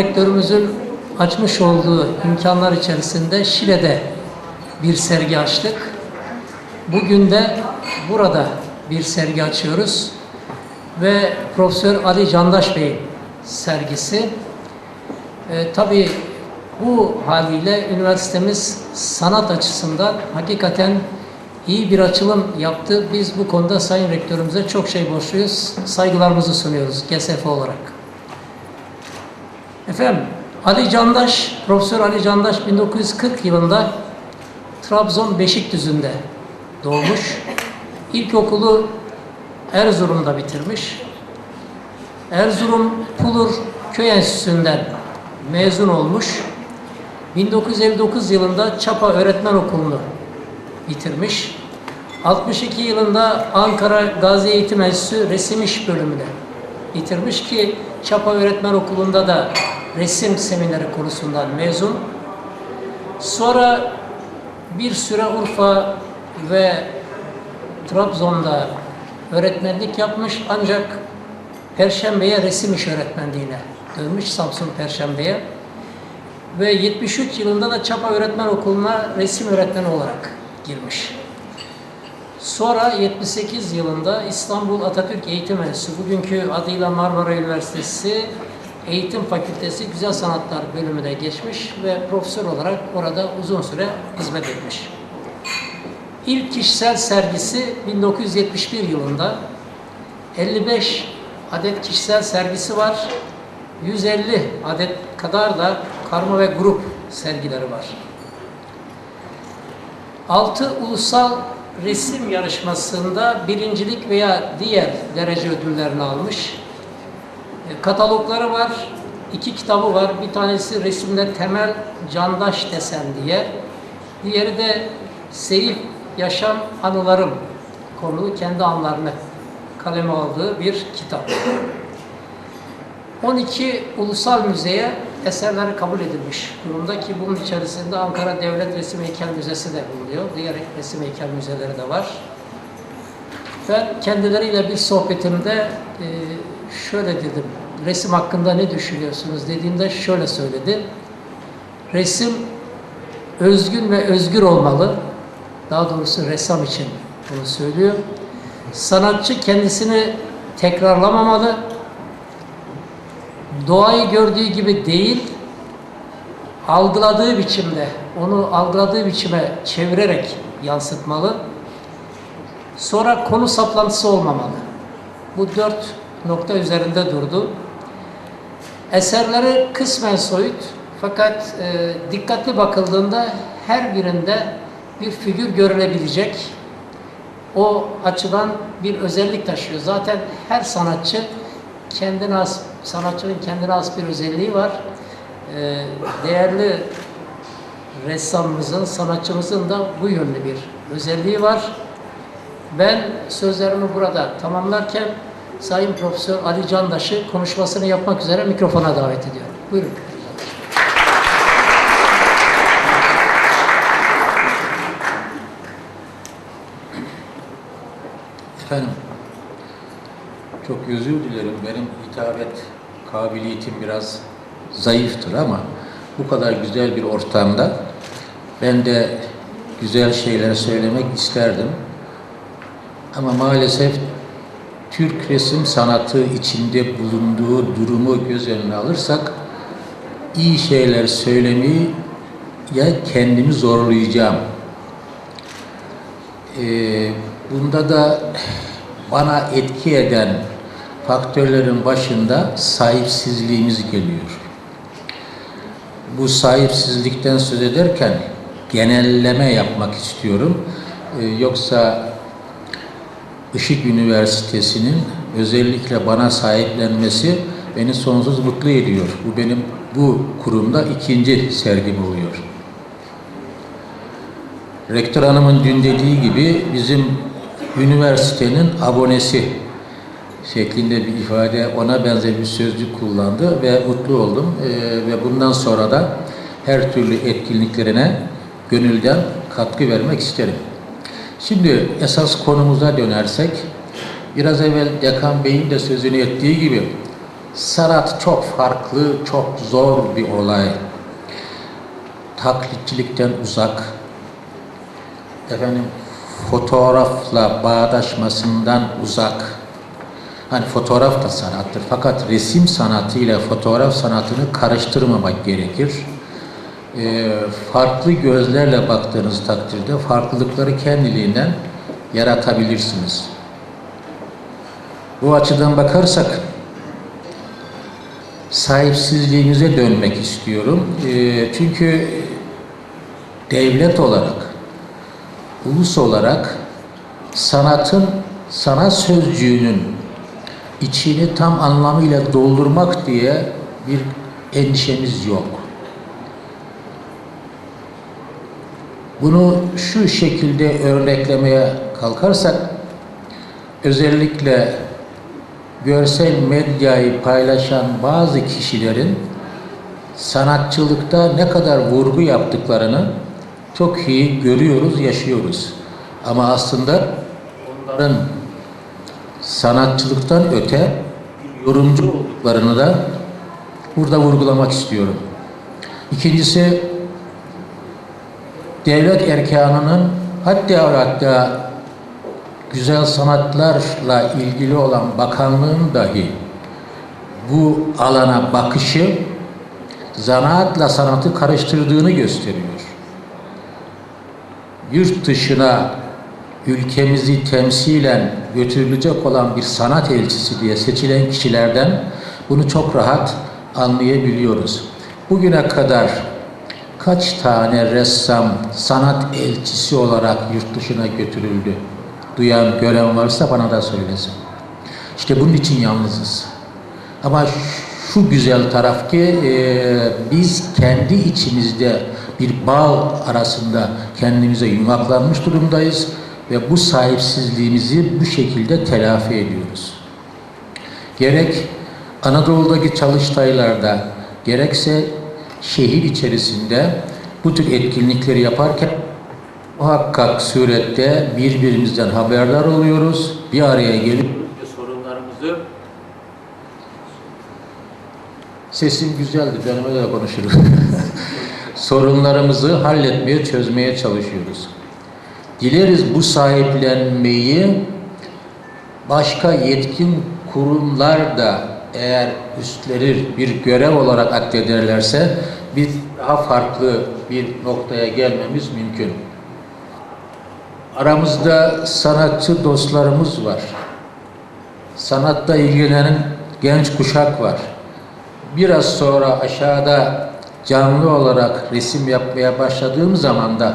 Rektörümüzün açmış olduğu imkanlar içerisinde Şile'de bir sergi açtık. Bugün de burada bir sergi açıyoruz. Ve Profesör Ali Candaş Bey'in sergisi. E, tabii bu haliyle üniversitemiz sanat açısından hakikaten iyi bir açılım yaptı. Biz bu konuda Sayın Rektörümüze çok şey borçluyuz. Saygılarımızı sunuyoruz GSF olarak. Efendim, Ali Candaş, Profesör Ali Candaş 1940 yılında Trabzon Beşikdüzü'nde doğmuş. İlkokulu Erzurum'da bitirmiş. Erzurum Pulur Köy Enstitüsü'nden mezun olmuş. 1959 yılında Çapa Öğretmen Okulu'nu bitirmiş. 62 yılında Ankara Gazi Eğitim Enstitüsü Resim İş bölümüne bitirmiş ki Çapa Öğretmen Okulu'nda da resim semineri konusundan mezun. Sonra bir süre Urfa ve Trabzon'da öğretmenlik yapmış ancak Perşembe'ye resim iş öğretmenliğine dönmüş Samsun Perşembe'ye ve 73 yılında da Çapa Öğretmen Okulu'na resim öğretmeni olarak girmiş. Sonra 78 yılında İstanbul Atatürk Eğitim Enstitüsü, bugünkü adıyla Marmara Üniversitesi Eğitim Fakültesi Güzel Sanatlar bölümüne geçmiş ve profesör olarak orada uzun süre hizmet etmiş. İlk kişisel sergisi 1971 yılında 55 adet kişisel sergisi var. 150 adet kadar da karma ve grup sergileri var. 6 ulusal resim yarışmasında birincilik veya diğer derece ödüllerini almış. Katalogları var, iki kitabı var. Bir tanesi resimde temel candaş desen diye. Diğeri de Seyif Yaşam Anılarım konulu kendi anılarını kaleme aldığı bir kitap. 12 ulusal müzeye eserleri kabul edilmiş durumda ki bunun içerisinde Ankara Devlet Resim Heykel Müzesi de bulunuyor. Diğer resim heykel müzeleri de var. Ben kendileriyle bir sohbetimde e, şöyle dedim. Resim hakkında ne düşünüyorsunuz dediğimde şöyle söyledi. Resim özgün ve özgür olmalı. Daha doğrusu ressam için bunu söylüyor. Sanatçı kendisini tekrarlamamalı. Doğayı gördüğü gibi değil, algıladığı biçimde, onu algıladığı biçime çevirerek yansıtmalı. Sonra konu saplantısı olmamalı. Bu dört nokta üzerinde durdu. Eserleri kısmen soyut fakat e, dikkatli bakıldığında her birinde bir figür görülebilecek. O açıdan bir özellik taşıyor. Zaten her sanatçı kendine has, sanatçının kendine has bir özelliği var. E, değerli ressamımızın, sanatçımızın da bu yönlü bir özelliği var. Ben sözlerimi burada tamamlarken Sayın Profesör Ali Candaş'ı konuşmasını yapmak üzere mikrofona davet ediyorum. Buyurun. Efendim, çok özür dilerim. Benim hitabet kabiliyetim biraz zayıftır ama bu kadar güzel bir ortamda ben de güzel şeyler söylemek isterdim. Ama maalesef Türk resim sanatı içinde bulunduğu durumu göz önüne alırsak iyi şeyler söylemeyi ya kendimi zorlayacağım. Ee, bunda da bana etki eden faktörlerin başında sahipsizliğimiz geliyor. Bu sahipsizlikten söz ederken genelleme yapmak istiyorum. Ee, yoksa Işık Üniversitesi'nin özellikle bana sahiplenmesi beni sonsuz mutlu ediyor. Bu benim bu kurumda ikinci sergim oluyor. Rektör hanımın dün dediği gibi bizim üniversitenin abonesi şeklinde bir ifade ona benzer bir sözcük kullandı ve mutlu oldum. Ee, ve bundan sonra da her türlü etkinliklerine gönülden katkı vermek isterim. Şimdi esas konumuza dönersek, biraz evvel Dekan Bey'in de sözünü ettiği gibi sanat çok farklı, çok zor bir olay. Taklitçilikten uzak, efendim fotoğrafla bağdaşmasından uzak. Hani fotoğraf da sanattır fakat resim sanatıyla fotoğraf sanatını karıştırmamak gerekir. Ee, farklı gözlerle baktığınız takdirde farklılıkları kendiliğinden yaratabilirsiniz. Bu açıdan bakarsak sahipsizliğimize dönmek istiyorum. Ee, çünkü devlet olarak ulus olarak sanatın, sanat sözcüğünün içini tam anlamıyla doldurmak diye bir endişemiz yok. Bunu şu şekilde örneklemeye kalkarsak, özellikle görsel medyayı paylaşan bazı kişilerin sanatçılıkta ne kadar vurgu yaptıklarını çok iyi görüyoruz, yaşıyoruz. Ama aslında onların sanatçılıktan öte yorumcu olduklarını da burada vurgulamak istiyorum. İkincisi devlet erkanının hatta ve hatta güzel sanatlarla ilgili olan bakanlığın dahi bu alana bakışı zanaatla sanatı karıştırdığını gösteriyor yurt dışına ülkemizi temsilen götürülecek olan bir sanat elçisi diye seçilen kişilerden bunu çok rahat anlayabiliyoruz. Bugüne kadar kaç tane ressam sanat elçisi olarak yurt dışına götürüldü? Duyan, gören varsa bana da söylesin. İşte bunun için yalnızız. Ama şu güzel taraf ki e, biz kendi içimizde bir bağ arasında kendimize yumaklanmış durumdayız ve bu sahipsizliğimizi bu şekilde telafi ediyoruz. Gerek Anadolu'daki çalıştaylarda gerekse şehir içerisinde bu tür etkinlikleri yaparken muhakkak surette birbirimizden haberdar oluyoruz. Bir araya gelip sorunlarımızı Sesim güzeldi, ben öyle konuşurum. Sorunlarımızı halletmeye, çözmeye çalışıyoruz. Dileriz bu sahiplenmeyi başka yetkin kurumlar da eğer üstlenir bir görev olarak addederlerse biz daha farklı bir noktaya gelmemiz mümkün. Aramızda sanatçı dostlarımız var. Sanatla ilgilenen genç kuşak var biraz sonra aşağıda canlı olarak resim yapmaya başladığım zaman da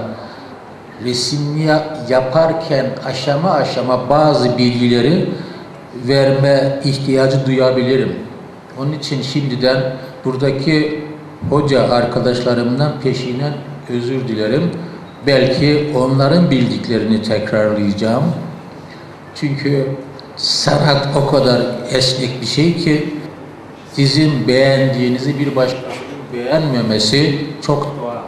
resim yaparken aşama aşama bazı bilgileri verme ihtiyacı duyabilirim. Onun için şimdiden buradaki hoca arkadaşlarımdan peşinen özür dilerim. Belki onların bildiklerini tekrarlayacağım. Çünkü sanat o kadar esnek bir şey ki sizin beğendiğinizi bir başkasının beğenmemesi çok doğal.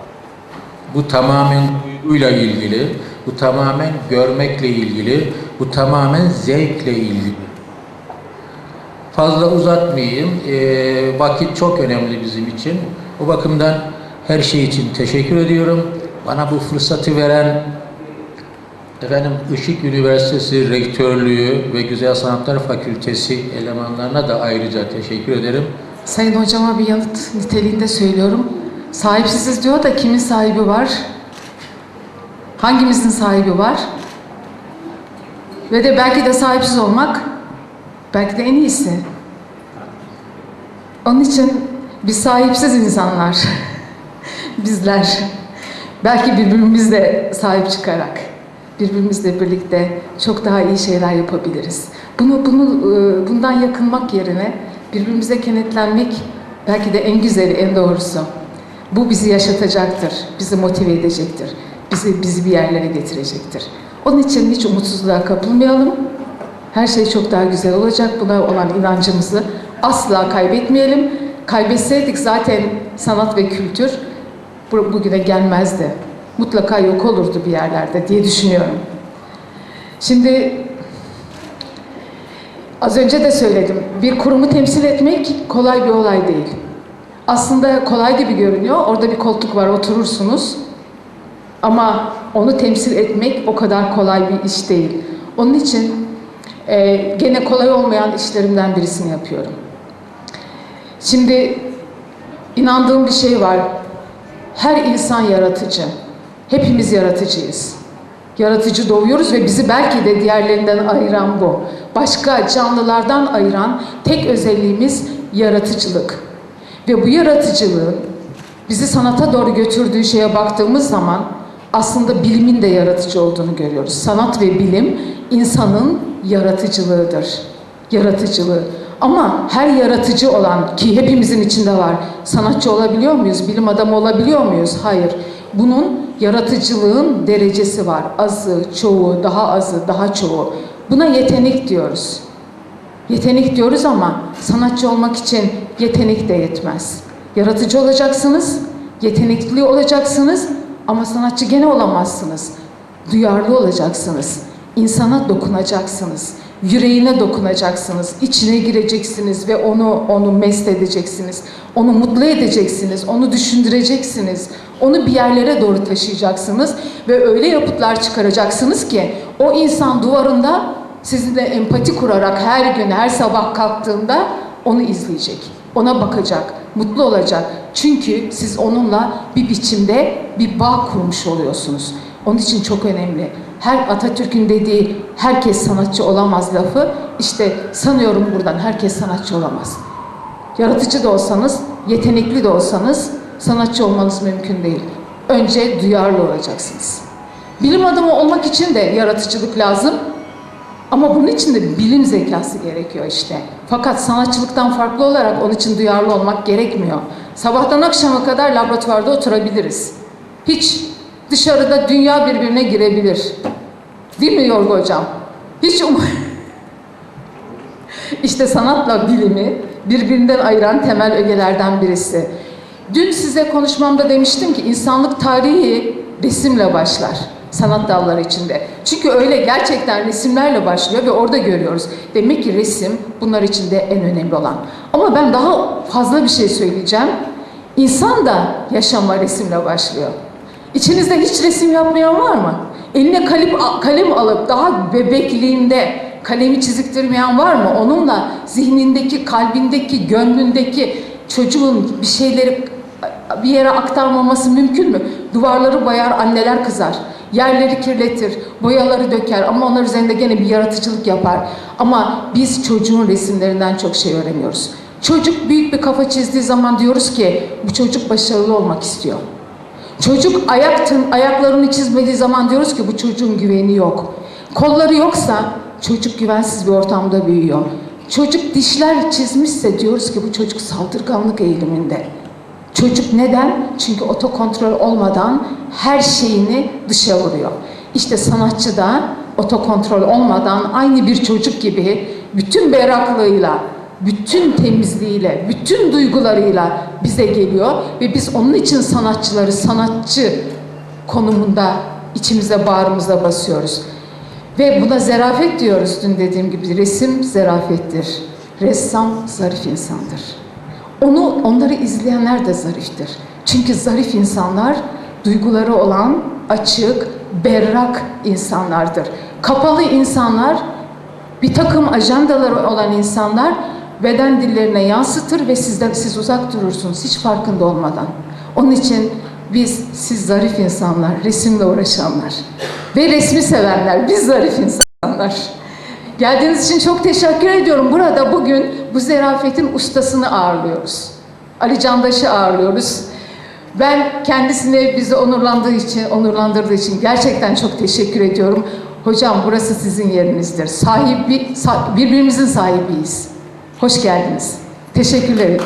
Bu tamamen duyguyla ilgili, bu tamamen görmekle ilgili, bu tamamen zevkle ilgili. Fazla uzatmayayım. E, vakit çok önemli bizim için. O bakımdan her şey için teşekkür ediyorum. Bana bu fırsatı veren efendim Işık Üniversitesi Rektörlüğü ve Güzel Sanatlar Fakültesi elemanlarına da ayrıca teşekkür ederim. Sayın hocama bir yanıt niteliğinde söylüyorum. Sahipsiziz diyor da kimin sahibi var? Hangimizin sahibi var? Ve de belki de sahipsiz olmak belki de en iyisi. Onun için biz sahipsiz insanlar. Bizler. Belki birbirimizle sahip çıkarak, birbirimizle birlikte çok daha iyi şeyler yapabiliriz. Bunu, bunu e, bundan yakınmak yerine birbirimize kenetlenmek belki de en güzeli, en doğrusu. Bu bizi yaşatacaktır, bizi motive edecektir, bizi bizi bir yerlere getirecektir. Onun için hiç umutsuzluğa kapılmayalım. Her şey çok daha güzel olacak. Buna olan inancımızı asla kaybetmeyelim. Kaybetseydik zaten sanat ve kültür bu- bugüne gelmezdi. Mutlaka yok olurdu bir yerlerde diye düşünüyorum. Şimdi az önce de söyledim. Bir kurumu temsil etmek kolay bir olay değil. Aslında kolay gibi görünüyor. Orada bir koltuk var, oturursunuz. Ama onu temsil etmek o kadar kolay bir iş değil. Onun için e, gene kolay olmayan işlerimden birisini yapıyorum. Şimdi inandığım bir şey var. Her insan yaratıcı. Hepimiz yaratıcıyız. Yaratıcı doğuyoruz ve bizi belki de diğerlerinden ayıran bu. Başka canlılardan ayıran tek özelliğimiz yaratıcılık. Ve bu yaratıcılığın bizi sanata doğru götürdüğü şeye baktığımız zaman aslında bilimin de yaratıcı olduğunu görüyoruz. Sanat ve bilim insanın yaratıcılığıdır. Yaratıcılığı. Ama her yaratıcı olan ki hepimizin içinde var. Sanatçı olabiliyor muyuz? Bilim adamı olabiliyor muyuz? Hayır. Bunun yaratıcılığın derecesi var. Azı, çoğu, daha azı, daha çoğu. Buna yetenek diyoruz. Yetenek diyoruz ama sanatçı olmak için yetenek de yetmez. Yaratıcı olacaksınız, yetenekli olacaksınız ama sanatçı gene olamazsınız. Duyarlı olacaksınız. İnsana dokunacaksınız. Yüreğine dokunacaksınız. içine gireceksiniz ve onu onu mest edeceksiniz. Onu mutlu edeceksiniz. Onu düşündüreceksiniz. Onu bir yerlere doğru taşıyacaksınız ve öyle yapıtlar çıkaracaksınız ki o insan duvarında sizinle empati kurarak her gün, her sabah kalktığında onu izleyecek. Ona bakacak, mutlu olacak. Çünkü siz onunla bir biçimde bir bağ kurmuş oluyorsunuz. Onun için çok önemli. Her Atatürk'ün dediği herkes sanatçı olamaz lafı işte sanıyorum buradan herkes sanatçı olamaz. Yaratıcı da olsanız, yetenekli de olsanız sanatçı olmanız mümkün değil. Önce duyarlı olacaksınız. Bilim adamı olmak için de yaratıcılık lazım. Ama bunun için de bilim zekası gerekiyor işte. Fakat sanatçılıktan farklı olarak onun için duyarlı olmak gerekmiyor. Sabahtan akşama kadar laboratuvarda oturabiliriz. Hiç dışarıda dünya birbirine girebilir. Değil mi Yorgu Hocam? Hiç um İşte sanatla bilimi birbirinden ayıran temel ögelerden birisi. Dün size konuşmamda demiştim ki insanlık tarihi resimle başlar. Sanat dalları içinde. Çünkü öyle gerçekten resimlerle başlıyor ve orada görüyoruz. Demek ki resim bunlar içinde en önemli olan. Ama ben daha fazla bir şey söyleyeceğim. İnsan da yaşama resimle başlıyor. İçinizde hiç resim yapmayan var mı? Eline kalem, kalem alıp daha bebekliğinde kalemi çiziktirmeyen var mı? Onunla zihnindeki, kalbindeki, gönlündeki çocuğun bir şeyleri bir yere aktarmaması mümkün mü? Duvarları boyar, anneler kızar. Yerleri kirletir, boyaları döker ama onlar üzerinde gene bir yaratıcılık yapar. Ama biz çocuğun resimlerinden çok şey öğreniyoruz. Çocuk büyük bir kafa çizdiği zaman diyoruz ki bu çocuk başarılı olmak istiyor. Çocuk ayak tın, ayaklarını çizmediği zaman diyoruz ki bu çocuğun güveni yok. Kolları yoksa çocuk güvensiz bir ortamda büyüyor. Çocuk dişler çizmişse diyoruz ki bu çocuk saldırganlık eğiliminde. Çocuk neden? Çünkü otokontrol olmadan her şeyini dışa vuruyor. İşte sanatçı da otokontrol olmadan aynı bir çocuk gibi bütün berraklığıyla, bütün temizliğiyle, bütün duygularıyla bize geliyor ve biz onun için sanatçıları sanatçı konumunda içimize bağrımıza basıyoruz. Ve buna zerafet diyoruz dün dediğim gibi. Resim zerafettir. Ressam zarif insandır. Onu onları izleyenler de zariftir. Çünkü zarif insanlar duyguları olan açık, berrak insanlardır. Kapalı insanlar bir takım ajandaları olan insanlar beden dillerine yansıtır ve sizden siz uzak durursunuz hiç farkında olmadan. Onun için biz siz zarif insanlar, resimle uğraşanlar ve resmi sevenler, biz zarif insanlar. Geldiğiniz için çok teşekkür ediyorum. Burada bugün bu zerafetin ustasını ağırlıyoruz. Ali Candaş'ı ağırlıyoruz. Ben kendisine bizi onurlandığı için, onurlandırdığı için gerçekten çok teşekkür ediyorum. Hocam burası sizin yerinizdir. Sahibi, sa- birbirimizin sahibiyiz. Hoş geldiniz. Teşekkürler.